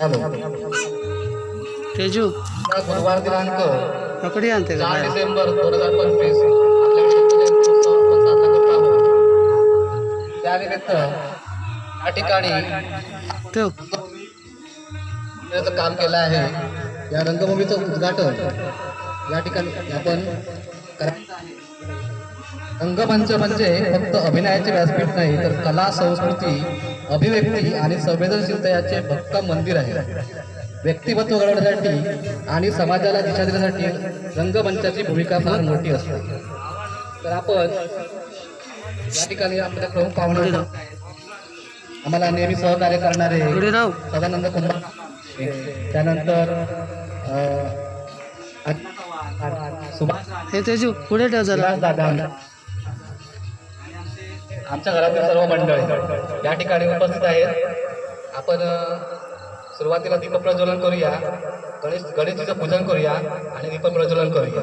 Hello. Teju. गुरुवार दिनांक पकडी आणते बाहेर? डिसेंबर दोन हजार पंचवीस. त्यानिमित्त या ठिकाणी काम केलं आहे. या रंगभूमीचं उद्घाटन या ठिकाणी आपण करायचं आहे. रंगमंच म्हणजे फक्त अभिनयाचे व्यासपीठ नाही तर कला संस्कृती अभिव्यक्ती आणि संवेदनशीलता याचे भक्कम मंदिर आहे. व्यक्तिमत्व घडवण्यासाठी आणि समाजाला दिशा देण्यासाठी रंगमंचाची भूमिका फार मोठी असते. तर आपण या ठिकाणी आपल्या प्रमुख पाहुणे आम्हाला नेहमी सहकार्य करणारे सदानंद कुंभार त्यानंतर हे तेजू पुढे ठेव जरा. दादा. आमच्या घरातील सर्व मंडळी या ठिकाणी उपस्थित आहेत. आपण सुरुवातीला सुरुवातीला दीपप्रज्वलन करूया. गणेश गणेशजीचं पूजन करूया आणि दीप प्रज्वलन करूया.